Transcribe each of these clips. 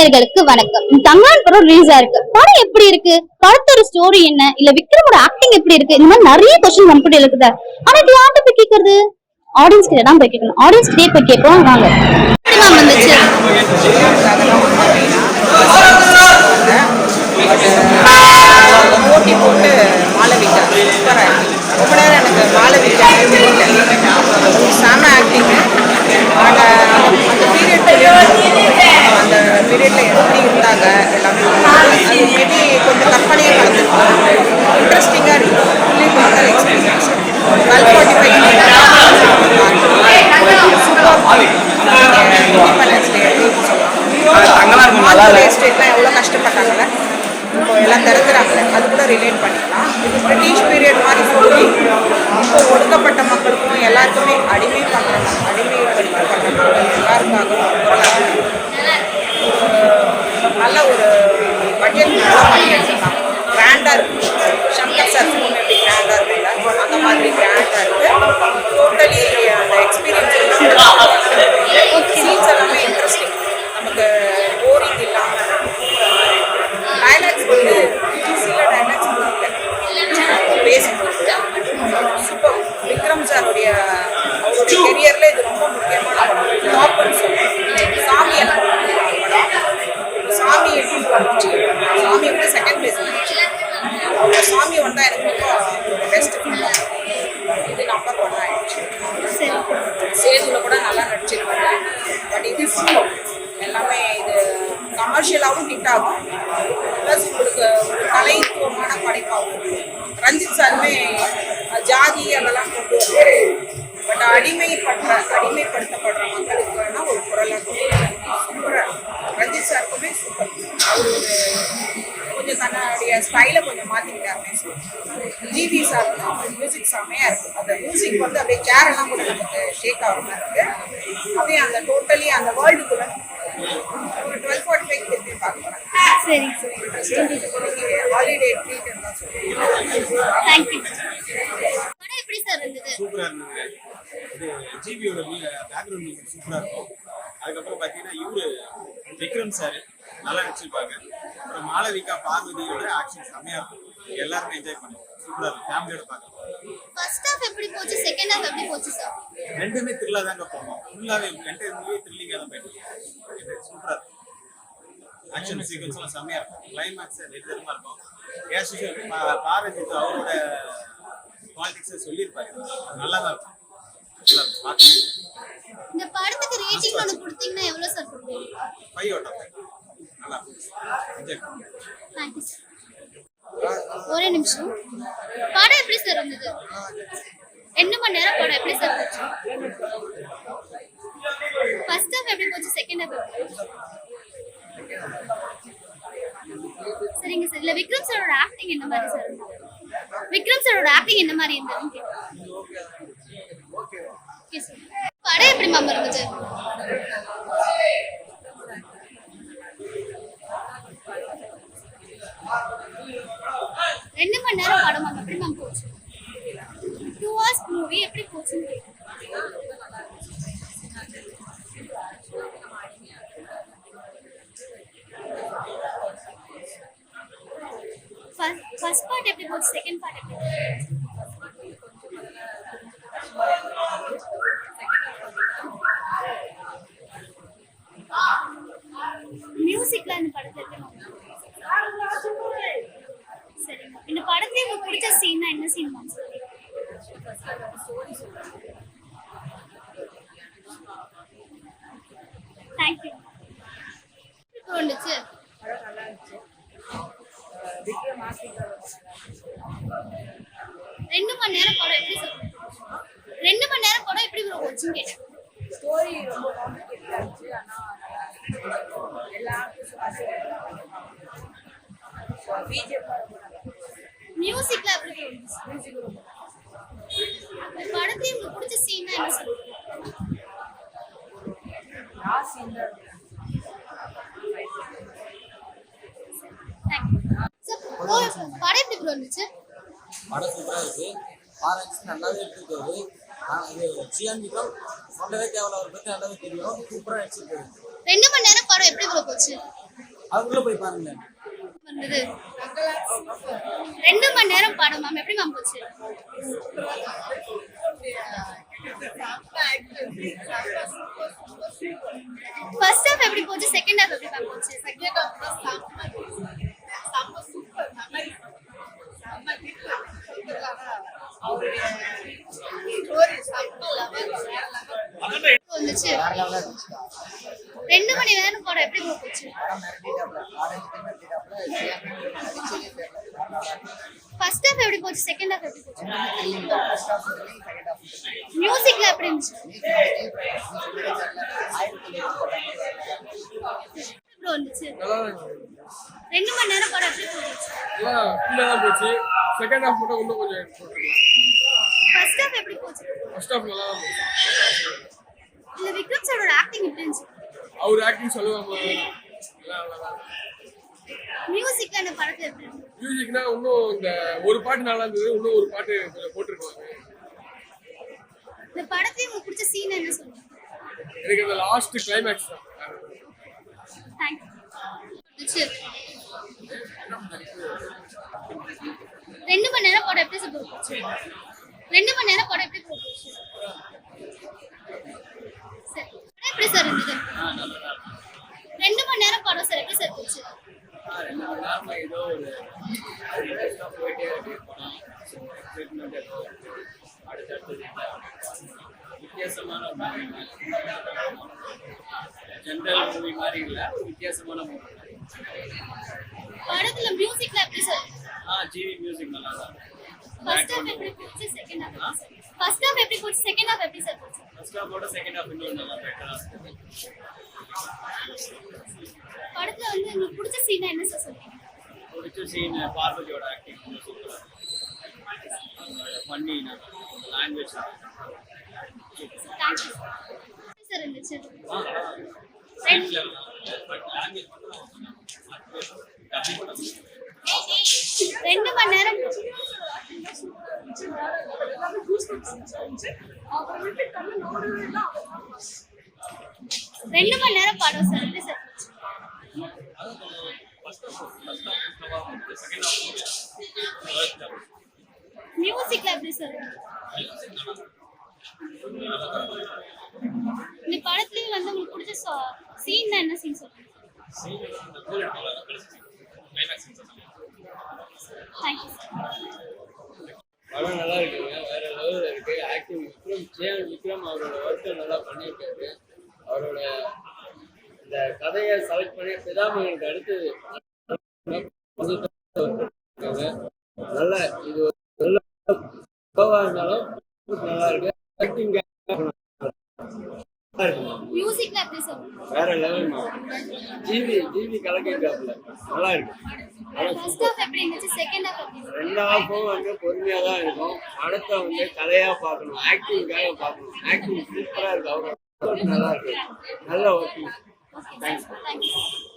நேயர்களுக்கு வணக்கம். தங்கான் படம் ரிலீஸ் ஆயிருக்கு. படம் எப்படி இருக்கு? படத்தோட ஸ்டோரி என்ன? இல்ல விக்ரமோட ஆக்டிங் எப்படி இருக்கு? இந்த மாதிரி நிறைய கொஸ்டின் கம்ப்யூட்டர் இருக்குது? ஆனா இது யார்கிட்ட போய் கேக்குறது? ஆடியன்ஸ் கிட்ட தான் போய் கேட்கணும். ஆடியன்ஸ் கிட்டே போய் கேட்போம். வாங்க. எப்படி மேம் வந்துச்சு? போட்டி போட்டு மாளவிகா சூப்பராக ஆக்டிங் ரொம்ப நேரம் எனக்கு மாளவிகா ரஞ்சித் சாருமே ஜாதி அதெல்லாம் கொண்டு வந்து பட் அடிமைப்படுற அடிமைப்படுத்தப்படுற மக்களுக்கு வேணா ஒரு குரலாக சூப்பராக ரஞ்சித் சாருக்குமே சூப்பர். அவர் ஒரு கொஞ்சம் தன்னுடைய ஸ்டைலை கொஞ்சம் மாற்றிக்கிட்டாருமே சொல்லலாம். ஜிவி சார் வந்து அவங்க மியூசிக் செம்மையாக இருக்குது அந்த மியூசிக் வந்து அப்படியே சேர் எல்லாம் கூட நமக்கு ஷேக் ஆகிற மாதிரி இருக்குது அப்படியே அந்த டோட்டலி அந்த வேர்ல்டுக்குள்ள ஒரு டுவெல் ஃபார்ட்டி ஃபைவ் பார்க்கலாம் சரி ஹாலிடே தேங்க்யூ படம் எப்படி சார் இருந்தது? சூப்பரா இருந்தது இது ஜிபியோட பேக்ரவுண்ட் மியூசிக் சூப்பரா இருக்கும். அதுக்கப்புறம் பார்த்தீங்கன்னா இவரு விக்ரம் சார் நல்லா நடிச்சிருப்பாங்க. அப்புறம் மாளவிகா பார்வதியோட ஆக்ஷன் செம்மையா இருக்கும். எல்லாருமே என்ஜாய் பண்ணுவோம் சூப்பரா இருக்கும். ஃபேமிலியோட பார்க்கலாம் ஃபர்ஸ்ட் ஹாஃப் எப்படி போச்சு? செகண்ட் ஹாஃப் எப்படி போச்சு சார் ரெண்டுமே த்ரில்லா தாங்க போகும் ஃபுல்லாவே என்டையர் மூவி த்ரில்லிங்காக தான் போயிட்டு சூப்பரா இருக்கும் ஆக்ஷன் சீக்வன்ஸ் எல்லாம் செம்மையா இருக்கும். கிளைமேக்ஸ் நெருக்கமா இருக்கும். ஏஸ் பாரஞ்சித் அவரோட பாலிடிக்ஸை சொல்லியிருப்பாரு. அது நல்லா தான் இருக்கும் இந்த படத்துக்கு ரேட்டிங் ஒன்று கொடுத்தீங்கன்னா எவ்வளோ சார் கொடுப்பீங்க? ஃபைவ் அவுட் ஆஃப் நல்லா தேங்க்யூ சார் ஒரே நிமிஷம். படம் எப்படி சார் இருந்தது? ரெண்டு மணி நேரம் படம் எப்படி சார் போச்சு? ஃபர்ஸ்ட் ஹாஃப் எப்படி போச்சு? செகண்ட் ஹாஃப் எப்படி போச்சு? சரிங்க சார் இல்ல விக்ரம் சாரோட ஆக்டிங் என்ன மாதிரி சார்? விக்ரம் சாரோட ஆக்டிங் என்ன மாதிரி இருந்தது படம் எப்படி மேம் இருந்தது ரெண்டு மணி நேரம் படம் மேம் எப்படி மேம் போச்சு. டூ ஹவர்ஸ் மூவி எப்படி போச்சுன்னு கேட்டேன். ஃபர்ஸ்ட் பார்ட் எப்படி போச்சு? செகண்ட் பார்ட் எப்படி போச்சு? மியூசிக்ல இந்த படத்துல? சரிங்க இந்த படத்துல உங்களுக்கு பிடிச்ச சீன்னா என்ன சீன் மேம் தேங்க்யூ வந்துச்சு படம் நல்லா இருந்துச்சு. விக்ரம் ஆசிரியர் ரெண்டு மணி நேரம் படம் எப்படி சார்? ரெண்டு மணி நேரம் படம் எப்படி ப்ரோ போச்சுன்னு கேட்டேன். ஸ்டோரி ரொம்ப காம்ப்ளிகேட்டடாக இருந்துச்சு. ஆனால் எல்லா பிஜிஎம் மியூசிக்ல எப்படி மியூசிக் ரொம்ப படத்துல உங்களுக்கு பிடிச்ச சீன்னா என்ன சொல்லுங்க லாஸ்ட் சீன் தேங்க்யூ சார் படம் எப்படி ப்ரோ இருந்துச்சு? படம் சூப்பராக இருக்கு. ஆரஞ்சு நல்லாவே எடுத்துருக்காரு. இது சியான் விக்ரம் சொல்லவே தேவையில்ல. அவரை பற்றி நல்லாவே தெரியும். சூப்பராக நடிச்சிருக்காரு. ரெண்டு மணி நேரம் படம் எப்படி ப்ரோ போச்சு? அதுக்குள்ள போய் பாருங்க வந்தது. ரெண்டு மணி நேரம் படம் மேம் எப்படி மேம் போச்சு? ஃபர்ஸ்ட் ஹாஃப் எப்படி போச்சு? செகண்ட் ஹாஃப் எப்படி மேம் போச்சு? செகண்ட் ஹாஃப் வந்துச்சு வேற லெவலா இருந்துச்சு ரெண்டு மணி நேரம் படம் எப்படி bro போச்சு படம் மிரட்டிட்டாப்ல ஆரஞ்சு மிரட்டிட்டாப்ல அடிச்சதே தெரியல வேற லெவலா இருந்துச்சு ஃபர்ஸ்ட் ஹாஃப் எப்படி போச்சு செகண்ட் ஹாஃப் எப்படி போச்சு thrilling first half thrilling second half மியூசிக்ல எப்படி இருந்துச்சு ப்ரோ வந்துச்சு ரெண்டு மணி நேரம் படம் எப்படி போச்சு தான் போச்சு. செகண்ட் ஹாஃப் மட்டும் இன்னும் கொஞ்சம் ஃபர்ஸ்ட் ஹாஃப் எப்படி போச்சு? ஃபர்ஸ்ட் ஹாஃப் நல்லா தான் போச்சு. இல்ல விக்ரம் சாரோட ஆக்டிங் எப்படி இருந்துச்சு? அவர் ஆக்டிங் சொல்லுவாங்க மியூசிக்ல அந்த படத்துல எப்படி மியூசிக்னா இன்னும் இந்த ஒரு பாட்டு நல்லா இருந்தது இன்னும் ஒரு பாட்டு கொஞ்சம் போட்டிருக்காங்க. இந்த படத்துல உங்களுக்கு பிடிச்ச சீன் என்ன சொல்லுங்க? எனக்கு அந்த லாஸ்ட் கிளைமேக்ஸ் தான். தேங்க்யூ ரெண்டு மணி நேரம் போட எப்படி சார் ரெண்டு மணி நேரம் போட எப்படி சார். சரி எப்படி சார் இருந்தது? ரெண்டு மணி நேரம் படம் சார் எப்படி சார் போச்சு? வித்தியாசமான ஜென்ரல் மூவி மாதிரி இல்ல. வித்தியாசமான மூவி படத்துல மியூசிக்ல எப்படி சார் ஆ ஜிவி மியூசிக் நல்லா தான் ஃபர்ஸ்ட் ஹாஃப் எப்படி போச்சு செகண்ட் ஹாஃப் ஃபர்ஸ்ட் ஹாஃப் எப்படி போச்சு செகண்ட் ஹாஃப் எப்படி சார் போச்சு ஃபர்ஸ்ட் ஹாஃபோட செகண்ட் ஹாஃப் இன்னும் நல்லா பெட்டரா இருந்தது படத்துல வந்து உங்களுக்கு பிடிச்ச சீனா என்ன சார் சொல்றீங்க பிடிச்ச சீன் பார்வதியோட ஆக்டிங் சூப்பரா பண்ணி லாங்குவேஜ் தேங்க்யூ சார் இருந்துச்சு ரெண்டு மணி நேரம். ரெண்டு மணி நேரம் படம் சார். எப்படி சார். மியூசிக்ல எப்படி சார்? இந்த படத்துலயும் வந்து உங்களுக்கு பிடிச்ச சீன் தான் என்ன சீன் சொல்லுங்க படம் நல்லா இருக்குங்க. வேற லெவலில் இருக்கு. ஆக்டிங் விக்ரம் ஜெயன் விக்ரம் அவரோட ஒர்க்கை நல்லா பண்ணியிருக்காரு. அவரோட இந்த கதையை செலக்ட் பண்ணி பிதாமகனுக்கு அடுத்து நல்ல இது நல்ல இருந்தாலும் நல்லா இருக்கு. ஆக்டிங் வேற லெவல் ஜிவி ஜிவி கலக்கிருக்காப்புல நல்லா இருக்கு ரெண்டு ஹாஃபும் வந்து பொறுமையாக தான் இருக்கும். படத்தை வந்து கதையாக பார்க்கணும். ஆக்டிங்காக பார்க்கணும். ஆக்டிங் சூப்பராக இருக்கு. அவரோட நல்லா இருக்கு நல்ல ஒர்க்கிங் ஓகே தேங்க்யூ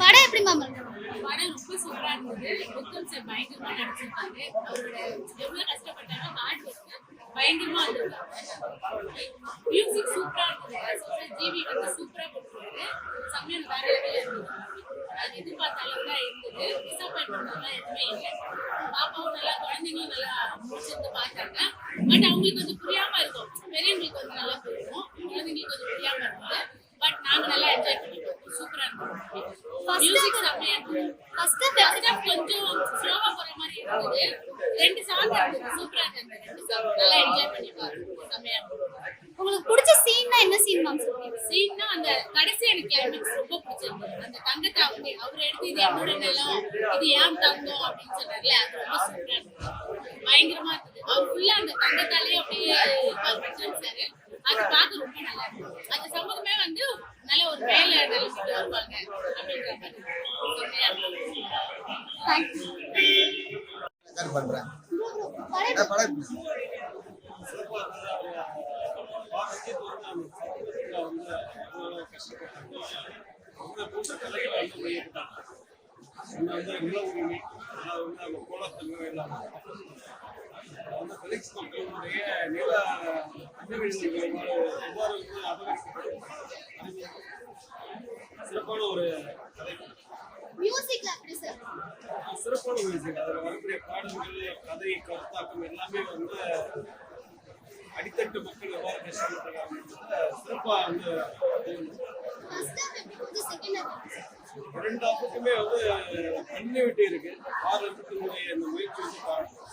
படம் எப்படி மேம் படம் ரொம்ப சூப்பரா இருந்தது. விக்ரம் சார் பயங்கரமா நடிச்சிருக்காரு. அவரோட எவ்வளவு கஷ்டப்பட்டாலும் ஹார்ட் ஒர்க் பயங்கரமா இருந்திருக்காங்க மியூசிக் சூப்பரா இருந்தது. ஜிவி வந்து சூப்பரா கொடுத்தாரு. சமையல் வேற லெவலில் இருந்தது. அது எதிர்பார்த்த அளவுக்கு தான் இருந்தது டிசப்பாயின்மெண்ட்லாம் எதுவுமே இல்லை. பாப்பாவும் நல்லா குழந்தைங்களும் நல்லா முடிச்சிருந்து பார்த்தாங்க. பட் அவங்களுக்கு கொஞ்சம் புரியாம இருக்கும். பெரியவங்களுக்கு வந்து நல்லா புரியும். குழந்தைங்களுக்கு கொஞ்சம் புரியாம இருந்தது பட் நாங்க நல்லா என்ஜாய் பண்ணிட்டோம். சூப்பரா இருந்தது. மியூசிக் செம்மையா இருந்தது. ஃபர்ஸ்ட் ஃபர்ஸ்ட் ஹாஃப் கொஞ்சம் ஸ்லோவா போற மாதிரி இருந்தது. ரெண்டு சாங் இருந்தது. சூப்பரா இருந்தது. ரெண்டு சாங் நல்லா என்ஜாய் பண்ணி பார்த்தோம் செம்மையா இருந்தது. உங்களுக்கு பிடிச்ச சீன்னா என்ன சீன் மேம் சீன்னா அந்த கடைசி எனக்கு கிளைமேக்ஸ் ரொம்ப பிடிச்சிருந்தது. அந்த தங்கத்தை அவங்க அவர் எடுத்து இது என்னோட நிலம் இது ஏன் தங்கம் அப்படின்னு சொன்னார்ல அது ரொம்ப சூப்பரா இருந்தது. பயங்கரமா இருந்தது. அவர் ஃபுல்லா அந்த தங்கத்தாலே அப்படியே விக்ரம் சார் அது பார்க்க ரொம்ப நல்லா இருக்கும். அந்த சமூகமே வந்து நல்ல ஒரு வேலை நிலைச்சிட்டு வருவாங்க. அப்படின்ற மாதிரி பண்றேன் கோலத்தன்மை இல்லாமல் வந்து மக்களுடைய நில சிறப்பான ஒரு கதை. மியூசிக்ல எப்படி சார் சிறப்பான மியூசிக் அதில் வரக்கூடிய பாடல்கள் கதை கருத்தாக்கம் எல்லாமே வந்து அடித்தட்டு மக்கள் எவ்வாறு கஷ்டப்படுறாங்க சிறப்பாக வந்து ரெண்டு ஆப்புக்குமே வந்து கன்டினியூட்டி இருக்கு. ஆரம்பத்தினுடைய அந்த முயற்சி வந்து பாராட்டணும்.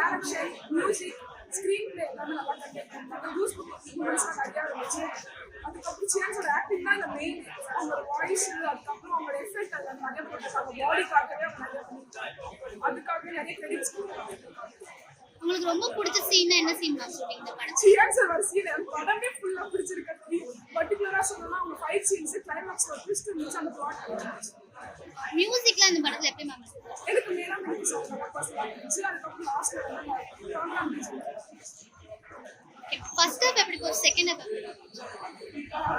டேரக்ஷன் மியூசிக் ஸ்க்ரீன் பிளே எல்லாமே நல்லா பண்ணியிருக்காங்க யூஸ் மூமெண்ட்ஸ்லாம் நிறையா இருந்துச்சு அதுக்கப்புறம் ஜிஎம்ஸோட ஆக்டிங் தான் இந்த மெயின் அவங்களோட வாய்ஸ் அதுக்கப்புறம் அவங்களோட எஃபெக்ட் அதில் நிறைய போட்டிருக்காங்க பாடிக்காகவே அவங்க நிறைய பண்ணிருக்காங்க அதுக்காகவே நிறைய கிரெடிட்ஸ் உங்களுக்கு ரொம்ப பிடிச்ச சீன் என்ன சீன் மேம் சொல்றீங்க இந்த படம் ஜிஎம்ஸ் ஒரு சீன் படமே ஃபுல்லாக பிடிச்சிருக்கு பர்டிகுலராக சொல்லணும்னா அவங்க ஃபைட் சீன்ஸ் கிளைமேக்ஸ் ஒரு ட்விஸ்ட் இருந்துச்சு அந்த பிளாட் இருந்துச்சு மியூசிக்ல அந்த படத்துல எப்படி மேம் எனக்கு மேலா மெலடி சாங் பர்சனலாக இருந்துச்சு அதுக்கப்புறம் லாஸ்ட்ல வந்து ஃபர்ஸ்ட் ஹாஃப் எப்படி போகுது second half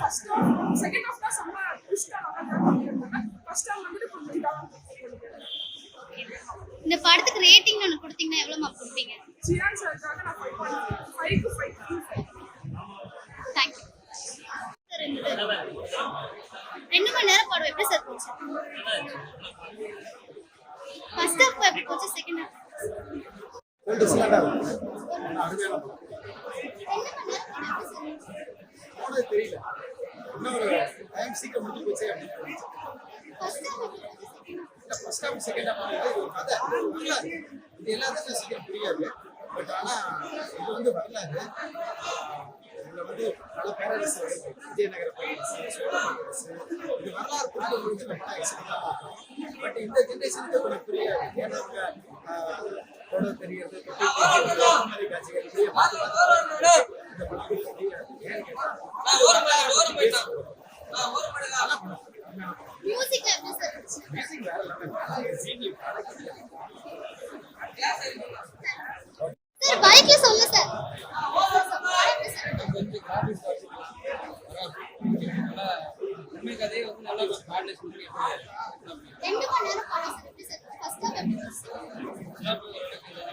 first half second half தான் செம்ம ட்விஸ்டா நல்லா பண்ணிருந்தாங்க ஃபர்ஸ்ட் ஹாஃப் வந்துட்டு கொஞ்சம் இந்த படத்துக்கு ரேட்டிங் ஒன்று கொடுத்தீங்கன்னா எவ்வளோ மேம் கொடுப்பீங்க? சார்க்காக நான் ஃபைவ் பண்ணுறேன் ஃபைவ் ஃபைவ் தேங்க்யூ ரெண்டு மணி நேரம் படம் எப்படி சார் போச்சு? ஃபர்ஸ்ட் ஹாஃப் எப்படி போச்சு செகண்ட் ஹாஃப் டிஃப்ரெண்டாக இருக்கும் அருமையான படம் தெரியல இன்னும் சீக்கிரம் முடிஞ்சு போச்சு? அப்படின்னு ஃபர்ஸ்ட் ஹாஃப் செகண்ட் ஹாஃப் இது ஒரு கதை இது எல்லாத்துக்கும் சீக்கிரம் புரியாது பட் ஆனா இது வந்து வரலாறு இதுல வந்து பல பேரரசு விஜயநகர பேரரசு சோழ பேரரசு இது வரலாறு புரிந்து முடிஞ்சு இந்த படம் எக்ஸலண்டாக பார்க்கும் பட் இந்த ஜென்ரேஷனுக்கு கொஞ்சம் புரியாது. ஏன்னா அவங்க ஆஹ், தொடர் தெரிகிறது தொட்டில் தெரிகிறது, அந்த மாதிரி காட்சிகள் இப்படியே பார்த்து பார்த்து இந்த படம் புரியாது. ஏன்னு கேட்டா இது வரலாறு பத்தி பேசுறது. நல்லா படம். மியூசிக்ல எப்படி சார் இருந்துச்சு Music வேற level. CD சார் பைக்ல சொல்லுங்க சார் படம் எப்படி சார் இருக்கு? கொஞ்சம் கிராஃபிக்ஸ் உண்மை கதையை வந்து நல்லா மாடலேஷன் பண்ணி ரெண்டு மணி நேரம் படம் சார் எப்படி சார் ஃபர்ஸ்ட் ஹாஃப் எப்படி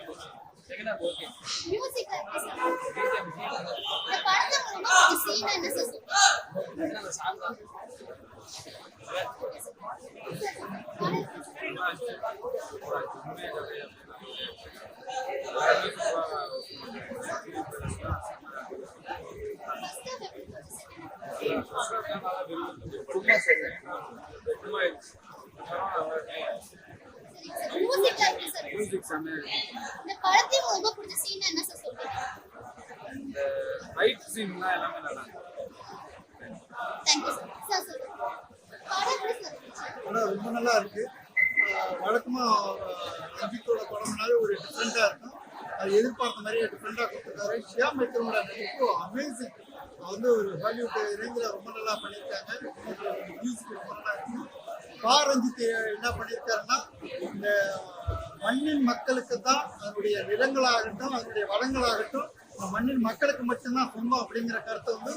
போச்சு செகண்ட் ஹாஃப் ஓகே மியூசிக்ல எப்படி சார் இந்த படத்துல உங்களுக்கு ரொம்ப பிடிச்ச சீன் என்ன சார் சொல்றீங்க அந்த சாங் தான் மியூசிக்ல எப்படி சார் மியூசிக் செம்மையா இருக்கு இந்த படத்துல உங்களுக்கு ரொம்ப பிடிச்ச சீன் என்ன சார் சொல்றீங்க இந்த ஃபைட் சீன்லாம் எல்லாமே நல்லா இருக்கு தேங்க்யூ சார் சார் சொல்லுங்க படம் ரொம்ப நல்லா இருக்கு. வழக்கமாக அஜித்தோட படம்னாலே ஒரு டிஃப்ரெண்டாக இருக்கும். அது எதிர்பார்த்த மாதிரியே டிஃப்ரெண்டாக கொடுத்துருக்காரு. ஷியா மைக்கரோட நடிப்பு அமேசிங் வந்து ஒரு ஹாலிவுட் ரேஞ்சில் ரொம்ப நல்லா பண்ணியிருக்காங்க. மியூசிக் ரொம்ப நல்லா இருக்கு. ரஞ்சித் என்ன பண்ணியிருக்காருன்னா இந்த மண்ணின் மக்களுக்கு தான் அதனுடைய நிலங்களாகட்டும் அதனுடைய வளங்களாகட்டும் மண்ணின் மக்களுக்கு மட்டும்தான் சொந்தம் அப்படிங்கிற கருத்தை வந்து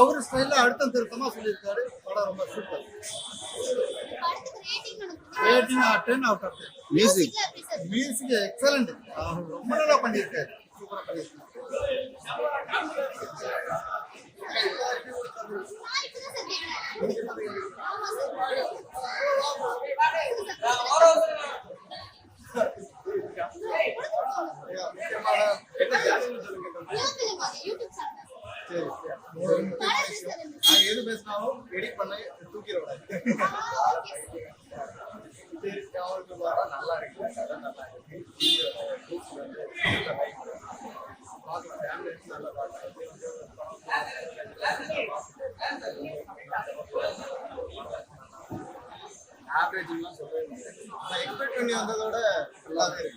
அவர் ஸ்டைலில் அழுத்தம் திருத்தமாக சொல்லியிருக்காரு. படம் ரொம்ப super rating ten out of sir music excellent ரொம்ப நல்லா பண்ணியிருக்காரு. சூப்பரா பண்ணியிருக்காரு நான் இப்பதான் சார் கேட்டேன் ஆமா சார் யூடியூப் சேனல் சரி படம் எப்படி சார் இருந்துச்சு நான் எது பேசினாலும் எடிட் பண்ண தூக்கிடக்கூடாது ஓகே சார் சரி அவருக்கு வர நல்லா இருக்கு கதை நல்லா இருக்கு பார்க்கலாம் ஃபேமிலி நல்லா ஆவரேஜ் மோசம்லாம் சொல்லவே முடியாது நான் எக்ஸ்பெக்ட் பண்ணி வந்ததோட நல்லாவே இருக்கு.